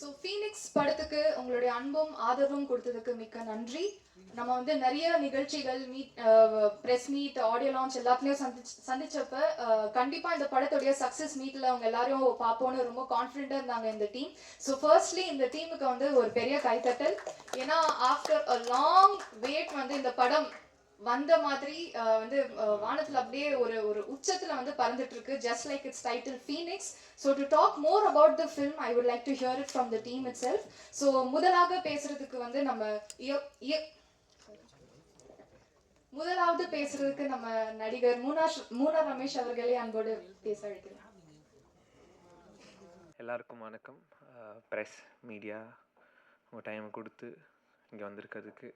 So Phoenix படத்துக்கு உங்களுடைய அன்பும் ஆதரவும் கொடுத்ததுக்கு மிக்க நன்றி. நம்ம வந்து நிறைய நிகழ்ச்சிகள் meet press meet audio launch எல்லாத்துலேயும் சந்திச்சு சந்திச்சப்ப கண்டிப்பாக இந்த படத்துடைய சக்ஸஸ் மீட்டில் அவங்க எல்லாரையும் பார்ப்போம்னு ரொம்ப கான்ஃபிடென்ட்டாக இருந்தாங்க இந்த டீம் ஸோ ஃபர்ஸ்ட்லி இந்த டீமுக்கு வந்து ஒரு பெரிய கைத்தட்டல். ஏன்னா ஆஃப்டர் அ லாங் வெயிட் வந்து இந்த படம் வந்த மாதிரி வந்து வானத்தில் வானத்துல அப்படியே ஒரு ஒரு உச்சத்துல வந்து பறந்துட்டு இருக்கு just like it's title Phoenix so to talk more about the film I would like to hear it from the team itself so முதலாக பேசுறதுக்கு வந்து நம்ம இய- இய- முதலாவது பேசுறதுக்கு நம்ம நடிகர் மூனா மூனா ரமேஷ் அவர்களே அன்போடு பேச அழைக்கிறேன். எல்லாருக்கும் வணக்கம். ப்ரெஸ் மீடியா உங்கள் டைம் கொடுத்து இங்கே வந்திருக்கிறதுக்கு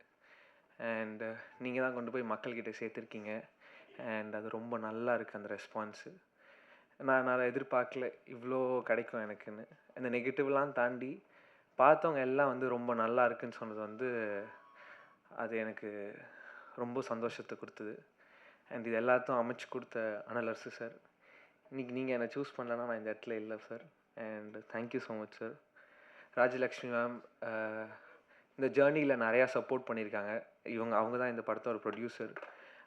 அண்டு uh, நீங்கள் தான் கொண்டு போய் மக்கள்கிட்ட சேர்த்துருக்கீங்க. அண்ட் அது ரொம்ப நல்லா இருக்குது அந்த ரெஸ்பான்ஸு நான் நான் எதிர்பார்க்கல. இவ்வளோ கிடைக்கும் எனக்குன்னு. அந்த நெகட்டிவ்லாம் தாண்டி பார்த்தவங்க எல்லாம் வந்து ரொம்ப நல்லா இருக்குன்னு சொன்னது வந்து அது எனக்கு ரொம்ப சந்தோஷத்தை கொடுத்தது. அண்ட் இது எல்லாத்தையும் அமைச்சு கொடுத்த அனலரசு சார் இன்றைக்கி நீங்கள் என்னை சூஸ் பண்ணலன்னா நான் இந்த இடத்துல இல்லை sir and thank you so much sir Rajalakshmi ma'am uh, இந்த ஜேர்னியில் நிறையா சப்போர்ட் பண்ணியிருக்காங்க. இவங்க அவங்க தான் இந்த படத்தோட ப்ரொடியூசர்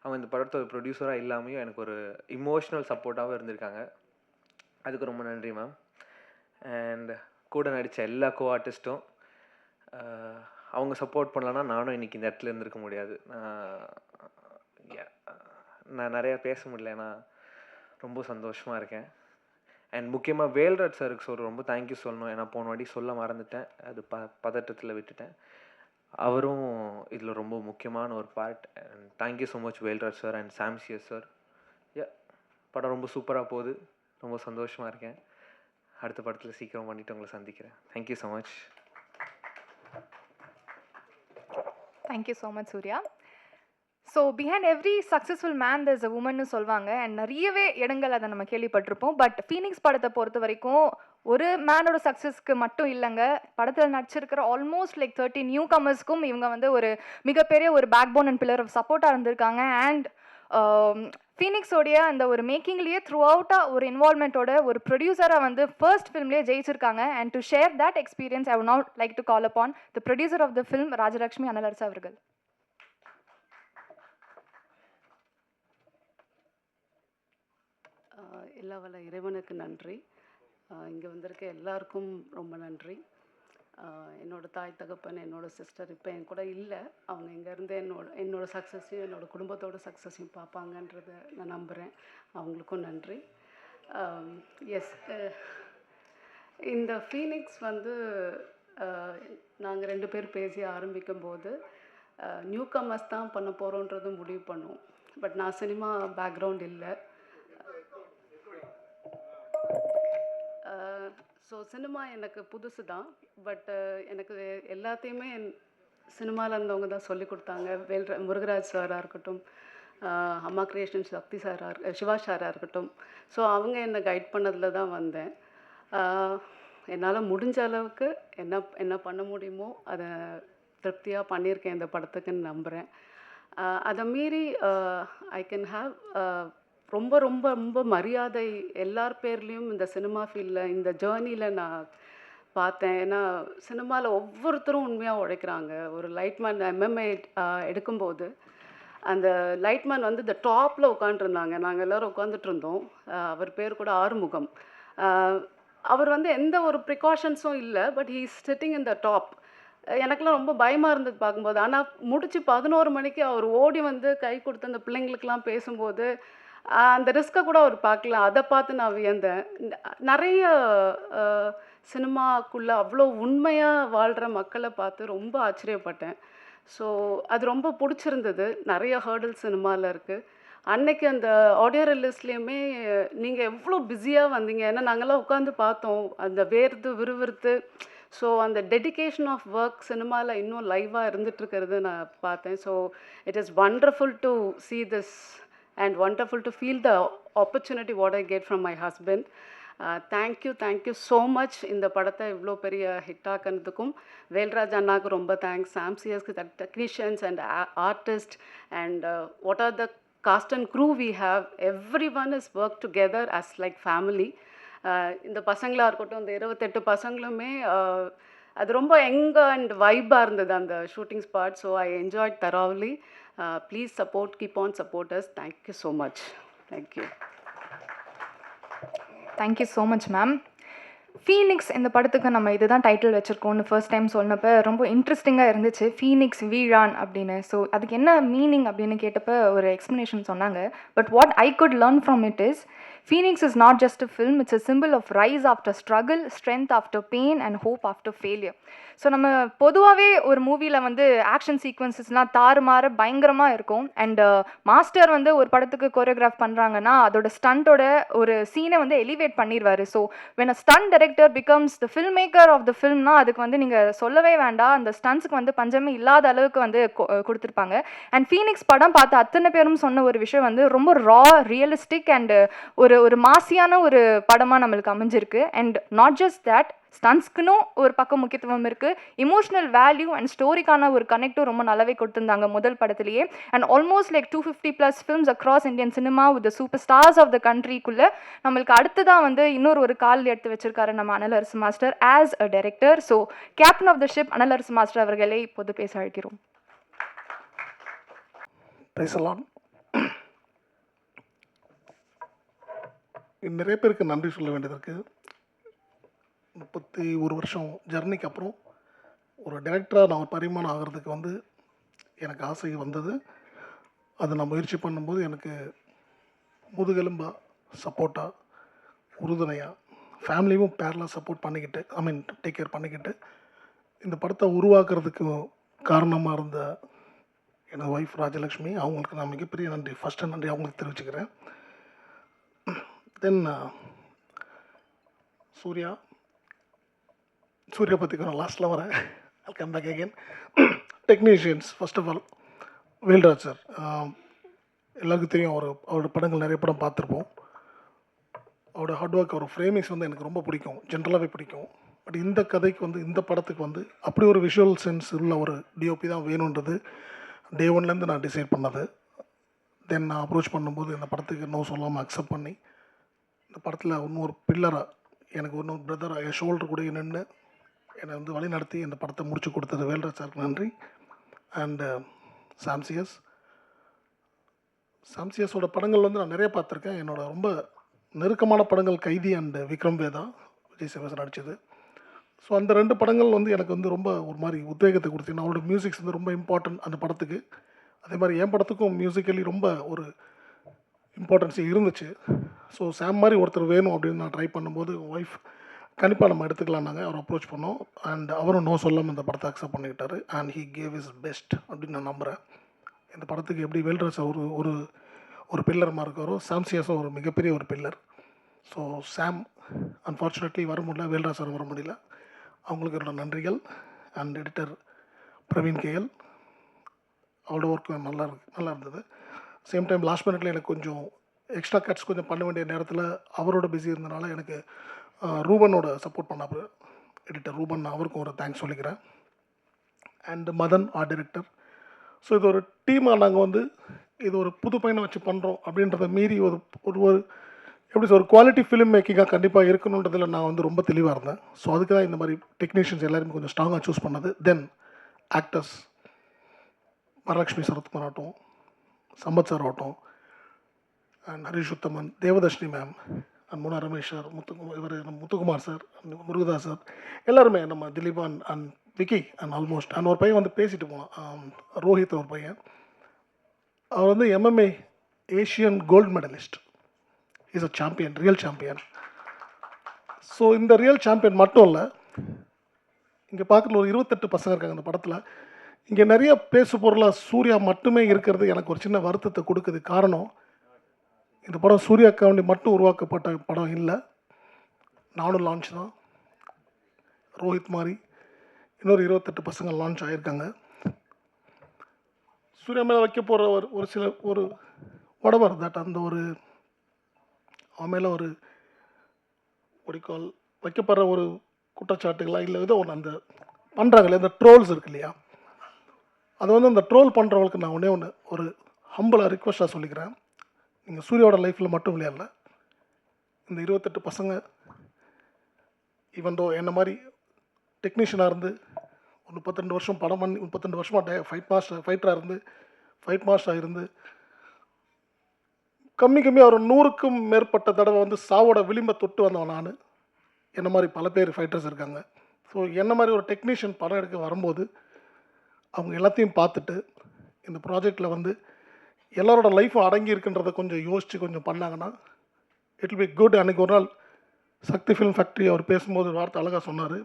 அவங்க இந்த படத்தோட ப்ரொடியூசராக இல்லாமையும் எனக்கு ஒரு இமோஷ்னல் சப்போர்ட்டாகவும் இருந்திருக்காங்க. அதுக்கு ரொம்ப நன்றி மேம் அண்ட் கூட நடித்த எல்லா கோ ஆர்டிஸ்ட்டும் அவங்க சப்போர்ட் பண்ணலன்னா நானும் இன்றைக்கி இந்த இடத்துல இருந்திருக்க முடியாது. நான் நிறையா பேச முடியல. ஏன்னா ரொம்ப சந்தோஷமாக இருக்கேன். அண்ட் முக்கியமாக வேல்ராஜ் சாருக்கு சொல்கிற ரொம்ப தேங்க்யூ சொல்லணும். ஏன்னா போன வாட்டி சொல்ல மறந்துட்டேன். அது ப பதட்டத்தில் விட்டுட்டேன். அவரும் இதில் ரொம்ப முக்கியமான ஒரு part and thank you so much Velraj sir and Sam CS sir yeah படம் ரொம்ப சூப்பராக போகுது. ரொம்ப சந்தோஷமாக இருக்கேன். அடுத்த படத்தில் சீக்கிரம் பண்ணிவிட்டு உங்களை சந்திக்கிறேன். Thank you so much thank you so much Surya so behind every successful man there's a உமன்னு சொல்லுவாங்க அண்ட் நிறையவே இடங்கள் அதை நம்ம கேள்விப்பட்டிருப்போம். பட் ஃபீனிக்ஸ் படத்தை பொறுத்த வரைக்கும் ஒரு மேனோட சக்ஸஸ்க்கு மட்டும் இல்லைங்க. படத்தில் நடிச்சிருக்கிற ஆல்மோஸ்ட் லைக் தேர்ட்டி நியூ கமர்ஸ்க்கும் இவங்க வந்து ஒரு மிகப்பெரிய ஒரு backbone and pillar of சப்போர்ட்டாக இருந்திருக்காங்க. அண்ட் ஃபீனிக்ஸோடைய um, அந்த ஒரு மேக்கிங்லேயே த்ரூ அவுட்டாக ஒரு இன்வால்மெண்ட்டோட ஒரு ப்ரொடியூசராக வந்து ஃபர்ஸ்ட் ஃபிலிம்லேயே ஜெயிச்சிருக்காங்க. And to share that experience I would not like to call upon the producer of the film Rajalakshmi Analarasu அவர்கள். எல்லா வல்ல இறைவனுக்கு நன்றி. இங்கே வந்திருக்க எல்லாருக்கும் ரொம்ப நன்றி. என்னோடய என்னோட தாய் தகப்பன் என்னோடய சிஸ்டர் இப்போ என் கூட இல்லை. அவங்க இங்கேருந்து என்னோட என்னோடய சக்ஸஸையும் என்னோடய குடும்பத்தோட சக்ஸஸையும் பார்ப்பாங்கன்றத நான் நம்புகிறேன் அவங்களுக்கும் நன்றி. எஸ் இந்த ஃபீனிக்ஸ் வந்து நாங்கள் ரெண்டு பேர் பேசி ஆரம்பிக்கும் போது நியூ கமர்ஸ் தான் பண்ண போகிறோன்றது முடிவு பண்ணுவோம். பட் நான் சினிமா பேக்ரவுண்ட் இல்லை. ஸோ சினிமா எனக்கு புதுசு தான் பட் uh, எனக்கு எல்லாத்தையுமே சினிமாவில் இருந்தவங்க தான் சொல்லி கொடுத்தாங்க. வேல் முருகராஜ் சாராக இருக்கட்டும் அம்மா கிரியேஷன் சக்தி சாராக சிவா சாராக இருக்கட்டும். ஸோ அவங்க என்னை கைட் பண்ணதில் தான் வந்தேன். என்னால் முடிஞ்ச அளவுக்கு என்ன என்ன பண்ண முடியுமோ அதை திருப்தியாக பண்ணியிருக்கேன் இந்த படத்துக்குன்னு நம்புகிறேன் அதை மீறி ஐ கேன் ஹாவ் ரொம்ப ரொம்ப ரொம்ப மரியாதை எல்லார் பேர்லேயும் இந்த சினிமா ஃபீல்டில் இந்த ஜேர்னியில் நான் பார்த்தேன். ஏன்னா சினிமாவில் ஒவ்வொருத்தரும் உண்மையாக உழைக்கிறாங்க. ஒரு லைட்மேன் எம்எம்ஏ எடுக்கும்போது அந்த லைட்மேன் வந்து இந்த டாப்பில் உட்காந்துருந்தாங்க நாங்கள் எல்லோரும் உட்காந்துட்டு இருந்தோம் அவர் பேர் கூட ஆறுமுகம். அவர் வந்து எந்த ஒரு ப்ரிகாஷன்ஸும் இல்லை but he sitting in the top எனக்குலாம் ரொம்ப பயமாக இருந்தது பார்க்கும்போது. ஆனால் முடிச்சு பதினோரு மணிக்கு அவர் ஓடி வந்து கை கொடுத்து அந்த பிள்ளைங்களுக்கெல்லாம் பேசும்போது அந்த ரிஸ்க்கை கூட அவர் பார்க்கல. அதை பார்த்து நான் வியந்தேன். நிறைய சினிமாக்குள்ளே அவ்வளோ உண்மையாக வாழ்கிற மக்களை பார்த்து ரொம்ப ஆச்சரியப்பட்டேன். ஸோ அது ரொம்ப பிடிச்சிருந்தது. நிறைய ஹேர்டில் சினிமாவில் இருக்குது அன்னைக்கு அந்த ஆடியோ ரிலீஸ்லேயுமே நீங்கள் எவ்வளோ பிஸியாக வந்தீங்க. ஏன்னா நாங்கள்லாம் உட்காந்து பார்த்தோம். அந்த வேர்த்து விறுவிறுத்து. ஸோ அந்த டெடிகேஷன் ஆஃப் ஒர்க் சினிமாவில் இன்னும் லைவாக இருந்துகிட்ருக்கிறது நான் பார்த்தேன். So it is wonderful to see this and wonderful to feel the opportunity what I get from my husband. Thank you thank you so much இந்த படத்தை இவ்வளோ பெரிய ஹிட் ஆக்கினதுக்கும் வேல்ராஜ் அண்ணாவுக்கு ரொம்ப thanks சாம்சியஸ்க்கு technicians and artist and what are the cast and crew we have everyone is work together as like family இந்த பசங்களாக இருக்கட்டும் இந்த இருபத்தெட்டு பசங்களுமே uh, அது ரொம்ப எங்க அண்ட் வைப்பாக இருந்தது அந்த shooting spot so I enjoy thoroughly please support keep on supporters thank you so much thank you thank you so much ma'am Phoenix இந்த படத்துக்கு நம்ம இதுதான் டைட்டில் வச்சுருக்கோம்னு ஃபர்ஸ்ட் டைம் சொன்னப்போ ரொம்ப இன்ட்ரெஸ்டிங்காக இருந்துச்சு. ஃபீனிக்ஸ் வீழான் அப்படின்னு. ஸோ அதுக்கு என்ன மீனிங் அப்படின்னு கேட்டப்போ ஒரு எக்ஸ்ப்ளனேஷன் சொன்னாங்க. But what I could learn from it is Phoenix is not just a film it's a symbol of rise after struggle strength after pain and hope after failure so நம்ம பொதுவாகவே ஒரு மூவியில் வந்து action சீக்வன்சஸ்லாம் தாறுமாற பயங்கரமாக இருக்கும். And master uh, வந்து ஒரு படத்துக்கு கோரியோகிராஃப் பண்ணுறாங்கன்னா அதோட ஸ்டண்ட்டோட ஒரு சீனை வந்து எலிவேட் பண்ணிடுவார் so when a stunt director becomes the the maker of the ஃபில்ம்னா அதுக்கு வந்து நீங்கள் சொல்லவே வேண்டாம். அந்த ஸ்டன்ஸுக்கு வந்து பஞ்சமே இல்லாத அளவுக்கு வந்து கொ- அண்ட் ஃபீனிக்ஸ் படம் பார்த்து அத்தனை பேரும் சொன்ன ஒரு விஷயம் வந்து ரொம்ப ரா ரியலிஸ்டிக் அண்ட் ஒரு ஒரு மாசியான ஒரு படமாக நம்மளுக்கு அமைஞ்சிருக்கு. அண்ட் நாட் ஜஸ்ட் தட் ஸ்டன்ஸ்க்குனும் ஒரு பக்கம் முக்கியத்துவம் இருக்குது இமோஷனல் வேல்யூ அண்ட் ஸ்டோரிக்கான ஒரு கனெக்டும் ரொம்ப நல்லாவே கொடுத்துருந்தாங்க முதல் படத்துலேயே. And almost like two fifty plus films across Indian cinema with superstars of the கண்ட்ரிக்குள்ளே நம்மளுக்கு அடுத்ததாக வந்து இன்னொரு ஒரு கால் எடுத்து வச்சிருக்காரு நம்ம Analarasu master as a director so captain of the ship Analarasu master அவர்களே இப்போது பேச அழைக்கிறோம். பேசலாம். நிறைய பேருக்கு நன்றி சொல்ல வேண்டியது இருக்குது முப்பத்தி ஒரு வருஷம் ஜர்னிக்கு அப்புறம் ஒரு டேரக்டராக நான் ஒரு பரிமாணம் ஆகிறதுக்கு வந்து எனக்கு ஆசை வந்தது. அதை நான் முயற்சி பண்ணும்போது எனக்கு முதுகெலும்பாக சப்போர்ட்டாக உறுதுணையாக ஃபேமிலியும் பேரலாக சப்போர்ட் பண்ணிக்கிட்டு ஐ மீன் டேக் கேர் பண்ணிக்கிட்டு இந்த படத்தை உருவாக்குறதுக்கு காரணமாக இருந்த எனது ஒய்ஃப் ராஜலக்ஷ்மி அவங்களுக்கு நான் மிகப்பெரிய நன்றி ஃபஸ்ட்டு நன்றி அவங்களுக்கு தெரிவிச்சுக்கிறேன். தென் சூர்யா. சூர்யா பற்றி நான் லாஸ்ட்டில் வரேன். Come back again technicians first of all Velraj sir எல்லாருக்கும் தெரியும் அவர் அவரோட படங்கள் நிறைய படம் பார்த்துருப்போம். அவரோட ஹார்ட் ஒர்க் அவர் ஃப்ரேமிங்ஸ் வந்து எனக்கு ரொம்ப பிடிக்கும். ஜென்ரலாகவே பிடிக்கும். பட் இந்த கதைக்கு வந்து இந்த படத்துக்கு வந்து அப்படி ஒரு விஷுவல் சென்ஸ் உள்ள ஒரு டிஓபி தான் வேணுன்றது டே ஒன்லேருந்து நான் டிசைட் பண்ணது. தென் நான் அப்ரோச் பண்ணும்போது இந்த படத்துக்கு நோ சொல்லாமல் அக்செப்ட் பண்ணி படத்தில் இன்னொரு பில்லராக எனக்கு இன்னொரு பிரதராக என் ஷோல்டர் கூட நின்று என்னை வந்து வழி நடத்தி இந்த படத்தை முடிச்சு கொடுத்தது வேல்ராஜ் சாருக்கு நன்றி. அண்டு சாம்சியஸ் சாம்சியஸோட படங்கள் வந்து நான் நிறைய பார்த்துருக்கேன். என்னோட ரொம்ப நெருக்கமான படங்கள் கைதி அண்ட் விக்ரம் வேதா விஜய் சேவசன் நடித்தது ஸோ அந்த ரெண்டு படங்கள் வந்து எனக்கு வந்து ரொம்ப ஒரு மாதிரி உத்வேகத்தை கொடுத்து அவரோட மியூசிக்ஸ் வந்து ரொம்ப இம்பார்ட்டன்ட் அந்த படத்துக்கு. அதே மாதிரி என் படத்துக்கும் மியூசிக்கலி ரொம்ப ஒரு இம்பார்ட்டன்ஸ் இருந்துச்சு. ஸோ சாம் மாதிரி ஒருத்தர் வேணும் அப்படின்னு நான் ட்ரை பண்ணும்போது ஒய்ஃப் கண்டிப்பாக நம்ம எடுத்துக்கலாம்னாங்க அவர் அப்ரோச் பண்ணோம். அண்ட் அவரும் நோ சொல்லாமல் இந்த படத்தை accept பண்ணிக்கிட்டாரு. And he gave is best அப்படின்னு நான் நம்புகிறேன் இந்த படத்துக்கு எப்படி வெல்ட்ரஸ் ஒரு ஒரு ஒரு பில்லர் மாதிரி இருக்காரோ சாம்சியாஸும் ஒரு மிகப்பெரிய ஒரு பில்லர் ஸோ சாம் அன்ஃபார்ச்சுனேட்லி வர முடியல. வேல்ராசர் சார் வர முடியல. அவங்களுக்கு என்னோட நன்றிகள். அண்ட் எடிட்டர் பிரவீன் கேஎல் அவரோட ஒர்க் நல்லா இருக்கு நல்லா இருந்தது. சேம் டைம் லாஸ்ட் மினிட்ல எனக்கு கொஞ்சம் எக்ஸ்ட்ரா கட்ஸ் கொஞ்சம் பண்ண வேண்டிய நேரத்தில் அவரோட பிஸி இருந்தனால எனக்கு ரூபனோட சப்போர்ட் பண்ணாரு எடிட்டர் ரூபன் அவருக்கும் ஒரு தேங்க்ஸ் சொல்லிக்கிறேன். And Madan art director so இது ஒரு டீமாக நாங்கள் வந்து இது ஒரு புது பையனை வச்சு பண்ணுறோம் அப்படின்றத மீறி ஒரு ஒரு ஒரு எப்படி ஒரு குவாலிட்டி ஃபிலிம் மேக்கிங்காக கண்டிப்பாக இருக்கணுன்றதில் நான் வந்து ரொம்ப தெளிவாக இருந்தேன். ஸோ அதுக்கு தான் இந்த மாதிரி டெக்னீஷியன்ஸ் எல்லாருமே கொஞ்சம் ஸ்ட்ராங்காக சூஸ் பண்ணது. தென் ஆக்டர்ஸ் வரலட்சுமி சரத்குமார் ஆகட்டும் சம்பத் சார் ஆகட்டும் and Harish Uthaman Devadarshini ma'am and Muna Ramesh sir Muthu இவர் முத்துக்குமார் சார் முருகதாஸ் சார் எல்லாருமே நம்ம Dileepan and Vicky and almost and ஒரு பையன் வந்து பேசிட்டு போனான். ரோஹித் ஒரு பையன். அவர் வந்து MMA Asian gold medalist is a champion real champion so இந்த ரியல் சாம்பியன் மட்டும் இல்லை இங்கே பார்க்குற ஒரு இருபத்தெட்டு பசங்க இருக்காங்க அந்த படத்தில். இங்கே நிறைய பேசு பொருளாக சூர்யா மட்டுமே இருக்கிறது எனக்கு ஒரு சின்ன வருத்தத்தை கொடுக்குது காரணம் இந்த படம் சூர்யா சூர்யாக்காண்டி மட்டும் உருவாக்கப்பட்ட படம் இல்லை. நானும் லான்ச் தான். ரோஹித் மாதிரி இன்னொரு இருபத்தெட்டு பசங்க லான்ச் ஆகியிருக்காங்க சூர்யா மேலே வைக்க போகிற ஒரு ஒரு சில ஒரு உடவர் தட் அந்த ஒரு அவன் மேலே ஒரு ஒடிக்கால் வைக்கப்படுற ஒரு குற்றச்சாட்டுகளா இல்லை ஏதோ ஒன்று அந்த பண்ணுறாங்களே அந்த ட்ரோல்ஸ் இருக்கு இல்லையா? அது வந்து அந்த ட்ரோல் பண்ணுறவங்களுக்கு நான் ஒன்றே ஒன்று ஒரு ஹம்பிளாக ரிக்வஸ்ட்டாக சொல்லிக்கிறேன். நீங்கள் சூர்யாவோட லைஃப்பில் மட்டும் விளையாடல. இந்த இருபத்தெட்டு பசங்க ஈவன் தோ என்ன மாதிரி டெக்னீஷியனாக இருந்து ஒரு முப்பத்திரெண்டு வருஷம் படம் பண்ணி முப்பத்திரெண்டு வருஷமாக ஃபைட் மாஸ்டர் ஃபைட்டராக இருந்து ஃபைட் மாஸ்டராக இருந்து கம்மி கம்மி ஒரு நூறுக்கும் மேற்பட்ட தடவை வந்து சாவோட விளிம்பை தொட்டு வந்தவன் நான். என்ன மாதிரி பல பேர் ஃபைட்டர்ஸ் இருக்காங்க. ஸோ என்ன மாதிரி ஒரு டெக்னீஷியன் படம் எடுக்க வரும்போது அவங்க எல்லாத்தையும் பார்த்துட்டு இந்த ப்ராஜெக்டில் வந்து எல்லாரோட லைஃப்பும் அடங்கி இருக்குன்றதை கொஞ்சம் யோசித்து கொஞ்சம் பண்ணாங்கன்னா இட் பி குட் அன்றைக்கி ஒரு நாள் சக்தி ஃபிலிம் ஃபேக்ட்ரி அவர் பேசும்போது ஒரு வார்த்தை அழகாக சொன்னார்.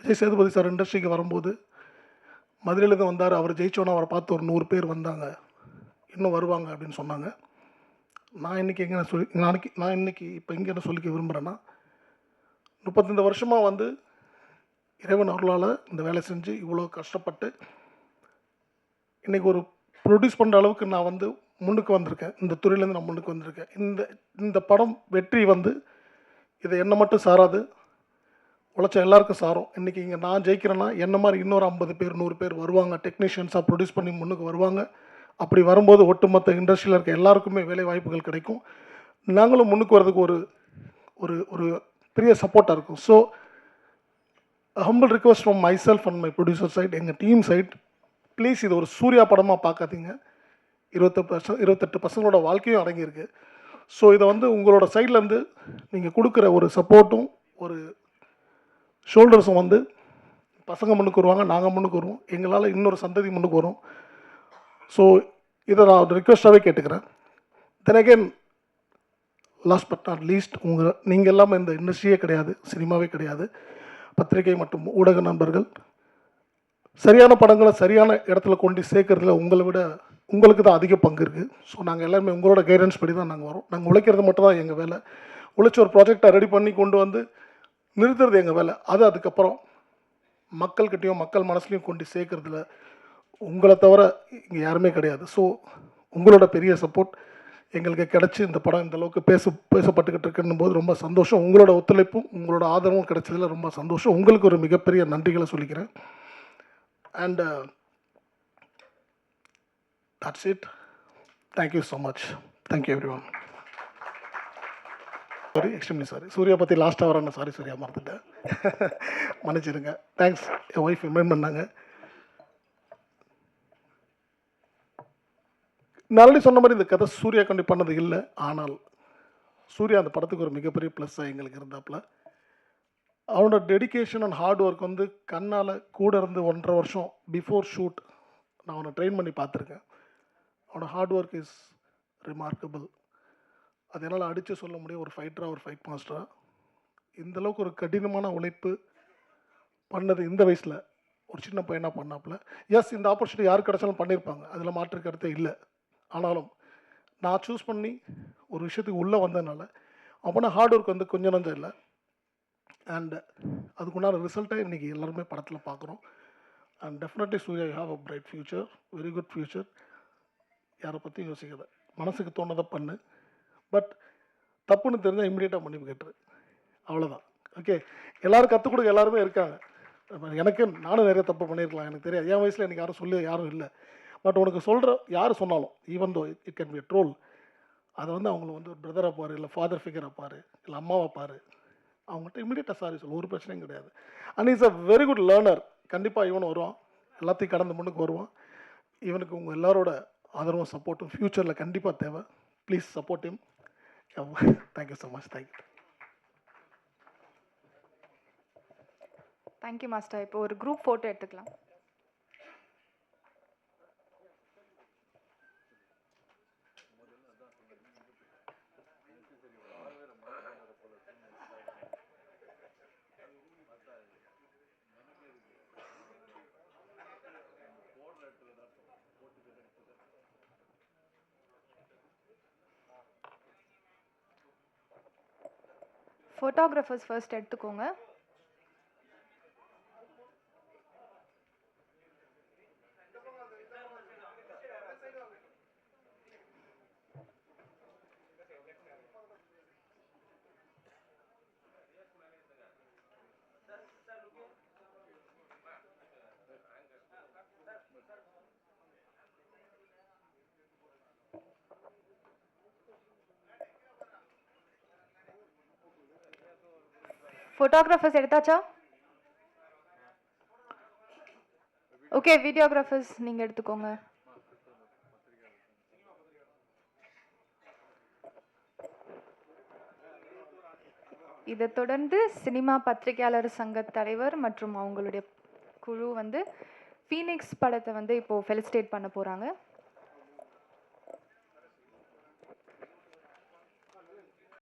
விஜய் சேதுபதி சார் இண்டஸ்ட்ரிக்கு வரும்போது மதுரையிலேருந்து வந்தார். அவர் ஜெயிச்சோன்னா அவரை பார்த்து ஒரு நூறு பேர் வந்தாங்க. இன்னும் வருவாங்க அப்படின்னு சொன்னாங்க. நான் இன்றைக்கி எங்கே சொல்லி நாளைக்கு நான் இன்றைக்கி இப்போ இங்கே என்ன சொல்லிக்க விரும்புகிறேன்னா முப்பத்தஞ்சு வருஷமாக வந்து இறைவன் அருளால் இந்த வேலை செஞ்சு இவ்வளோ கஷ்டப்பட்டு இன்றைக்கி ஒரு ப்ரொடியூஸ் பண்ணுற அளவுக்கு நான் வந்து முன்னுக்கு வந்திருக்கேன். இந்த துறையிலேருந்து நான் முன்னுக்கு வந்திருக்கேன். இந்த இந்த படம் வெற்றி வந்து இதை என்னை மட்டும் சாராது. உழைச்ச எல்லாருக்கும் சாரும். இன்றைக்கி இங்கே நான் ஜெயிக்கிறேன்னா என்ன மாதிரி இன்னொரு ஐம்பது பேர் நூறு பேர் வருவாங்க. டெக்னீஷியன்ஸாக ப்ரொடியூஸ் பண்ணி முன்னுக்கு வருவாங்க. அப்படி வரும்போது ஒட்டுமொத்த இண்டஸ்ட்ரியில் இருக்க எல்லாருக்குமே வேலை வாய்ப்புகள் கிடைக்கும். நாங்களும் முன்னுக்கு வரதுக்கு ஒரு ஒரு ஒரு பெரிய சப்போர்ட்டாக இருக்கும். So humble request from my self and my producer side எங்கள் டீம் சைட் ப்ளீஸ் இது ஒரு சூர்யா படமாக பார்க்காதீங்க இருபத்தெட்டு பர்சன் இருபத்தெட்டு பசங்களோட வாழ்க்கையும் அடங்கியிருக்கு. ஸோ இதை வந்து உங்களோட சைட்லேருந்து நீங்கள் கொடுக்குற ஒரு சப்போர்ட்டும் ஒரு ஷோல்டர்ஸும் வந்து பசங்க முன்னுக்கு வருவாங்க நாங்கள் முன்னுக்கு வருவோம். எங்களால் இன்னொரு சந்ததி முன்னுக்கு வரும். ஸோ இதை நான் ரிக்வெஸ்ட்டாகவே கேட்டுக்கிறேன். Then again last but not least உங்கள் நீங்கள் எல்லாமே இந்த இண்டஸ்ட்ரியே கிடையாது சினிமாவே கிடையாது. பத்திரிகை மற்றும் ஊடக நண்பர்கள் சரியான படங்களை சரியான இடத்துல கொண்டு சேர்க்கறதுல உங்களை விட உங்களுக்கு தான் அதிக பங்கு இருக்குது ஸோ நாங்கள் எல்லாருமே உங்களோட கைடன்ஸ் படி தான் நாங்கள் வரோம். நாங்கள் உழைக்கிறது மட்டும் தான் எங்கள் வேலை. உழைச்சி ஒரு ப்ராஜெக்டை ரெடி பண்ணி கொண்டு வந்து நிறுத்துறது எங்கள் வேலை. அது அதுக்கப்புறம் மக்கள்கிட்டையும் மக்கள் மனசுலையும் கொண்டு சேர்க்கறதுல உங்களை தவிர இங்கே யாருமே கிடையாது. ஸோ உங்களோட பெரிய சப்போர்ட் எங்களுக்கு கிடச்சி இந்த படம் இந்த அளவுக்கு பேச பேசப்பட்டுக்கிட்டு இருக்குன்னும் போது ரொம்ப சந்தோஷம். உங்களோட ஒத்துழைப்பும் உங்களோட ஆதரவும் கிடைச்சதில் ரொம்ப சந்தோஷம். உங்களுக்கு ஒரு மிகப்பெரிய நன்றிகளை சொல்லிக்கிறேன். And that's it you so much Thank you, everyone. Sorry extremely sorry Surya பற்றி லாஸ்ட்டாக வரேன் சாரி சூர்யா மறந்துட்டேன். மன்னிச்சிருங்க தேங்க்ஸ் என் ஒய்ஃப் இன்வைட் பண்ணாங்க. நான் ஆல்ரெடி சொன்ன மாதிரி இந்த கதை சூர்யா கண்டி பண்ணது இல்லை. ஆனால் சூர்யா அந்த படத்துக்கு ஒரு மிகப்பெரிய ப்ளஸ்ஸாக எங்களுக்கு இருந்தாப்புல அவனோட டெடிகேஷன் அண்ட் ஹார்ட் ஒர்க் வந்து கண்ணால் கூட இருந்து ஒன்றரை வருஷம் பிஃபோர் ஷூட் நான் அவனை ட்ரெயின் பண்ணி பார்த்துருக்கேன். அவனோட ஹார்ட் ஒர்க் இஸ் ரிமார்க்கபிள் அது என்னால் அடித்து சொல்ல முடியும். ஒரு ஃபைட்டராக ஒரு ஃபைட் மாஸ்டராக இந்த அளவுக்கு ஒரு கடினமான உழைப்பு பண்ணது இந்த வயசில். ஒரு சின்ன பையனாக பண்ணாப்புல. எஸ் இந்த ஆப்பர்ச்சுனிட்டி யார் கிடச்சாலும் பண்ணியிருப்பாங்க அதில் மாற்று கருத்தே இல்லை. ஆனாலும் நான் சூஸ் பண்ணி ஒரு விஷயத்துக்கு உள்ளே வந்ததுனால அப்போனா ஹார்ட் ஒர்க் வந்து கொஞ்சம் நஞ்சம் இல்லை. அண்ட் அதுக்குண்டான ரிசல்ட்டை இன்றைக்கி எல்லாருமே படத்தில் பார்க்குறோம் and definitely Surya you have a bright future very good future யாரை பற்றியும் யோசிக்காத. மனசுக்கு தோணதை பண்ணு. பட் தப்புன்னு தெரிஞ்சால் இம்மிடியேட்டாக மன்னிப்பு கேட்டுரு. அவ்வளோதான் ஓகே எல்லோரும் கற்றுக் கொடுக்க எல்லாருமே இருக்காங்க. எனக்கு நானும் நிறைய தப்பு பண்ணியிருக்கலாம் எனக்கு தெரியாது. என் வயசில் எனக்கு யாரும் சொல்லி யாரும் இல்லை. பட் உனக்கு சொல்கிற யார் சொன்னாலும் even though it can be troll அதை வந்து அவங்கள வந்து ஒரு பிரதராக பாரு இல்லை ஃபாதர் ஃபிகராக பாரு இல்லை அம்மாவை பாரு அவங்கள்ட்ட இமீடியட்டாக சாரி சொல்லு ஒரு பிரச்சனையும் கிடையாது. And is a very good learner கண்டிப்பாக இவன் வருவான். எல்லாத்தையும் கடந்து முன்னுக்கு வருவான். இவனுக்கு உங்கள் எல்லாரோட ஆதரவும் சப்போர்ட்டும் ஃப்யூச்சரில் கண்டிப்பாக தேவை. Please support him thank you so much thank you thank you master இப்போ ஒரு குரூப் ஃபோட்டோ எடுத்துக்கலாம். ஃபோட்டோகிராஃபர்ஸ் ஃபர்ஸ்ட் எடுத்துக்கோங்க. ஃபோட்டோகிராஃபர்ஸ் எடுத்தாச்சா? ஓகே வீடியோகிராஃபர்ஸ் நீங்கள் எடுத்துக்கோங்க. இதை தொடர்ந்து சினிமா பத்திரிகையாளர் சங்க தலைவர் மற்றும் அவங்களுடைய குழு வந்து ஃபீனிக்ஸ் படத்தை வந்து இப்போது ஃபெலிசிட்டேட் பண்ண போகிறாங்க